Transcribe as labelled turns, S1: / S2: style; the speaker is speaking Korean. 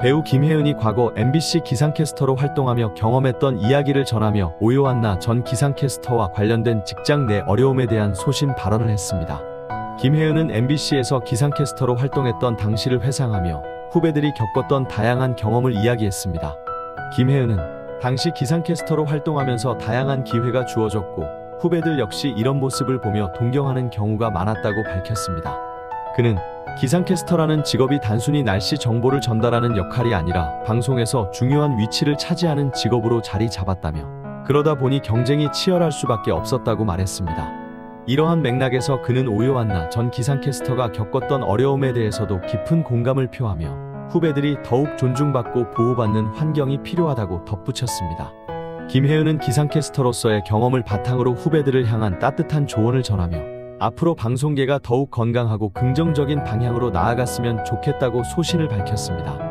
S1: 배우 김혜은이 과거 MBC 기상캐스터로 활동하며 경험했던 이야기를 전하며 오요한나 전 기상캐스터와 관련된 직장 내 어려움에 대한 소신 발언을 했습니다. 김혜은은 MBC에서 기상캐스터로 활동했던 당시를 회상하며 후배들이 겪었던 다양한 경험을 이야기했습니다. 김혜은은 당시 기상캐스터로 활동하면서 다양한 기회가 주어졌고 후배들 역시 이런 모습을 보며 동경하는 경우가 많았다고 밝혔습니다. 그는 기상캐스터라는 직업이 단순히 날씨 정보를 전달하는 역할이 아니라 방송에서 중요한 위치를 차지하는 직업으로 자리 잡았다며 그러다 보니 경쟁이 치열할 수밖에 없었다고 말했습니다. 이러한 맥락에서 그는 오요한나 전 기상캐스터가 겪었던 어려움에 대해서도 깊은 공감을 표하며 후배들이 더욱 존중받고 보호받는 환경이 필요하다고 덧붙였습니다. 김혜은은 기상캐스터로서의 경험을 바탕으로 후배들을 향한 따뜻한 조언을 전하며 앞으로 방송계가 더욱 건강하고 긍정적인 방향으로 나아갔으면 좋겠다고 소신을 밝혔습니다.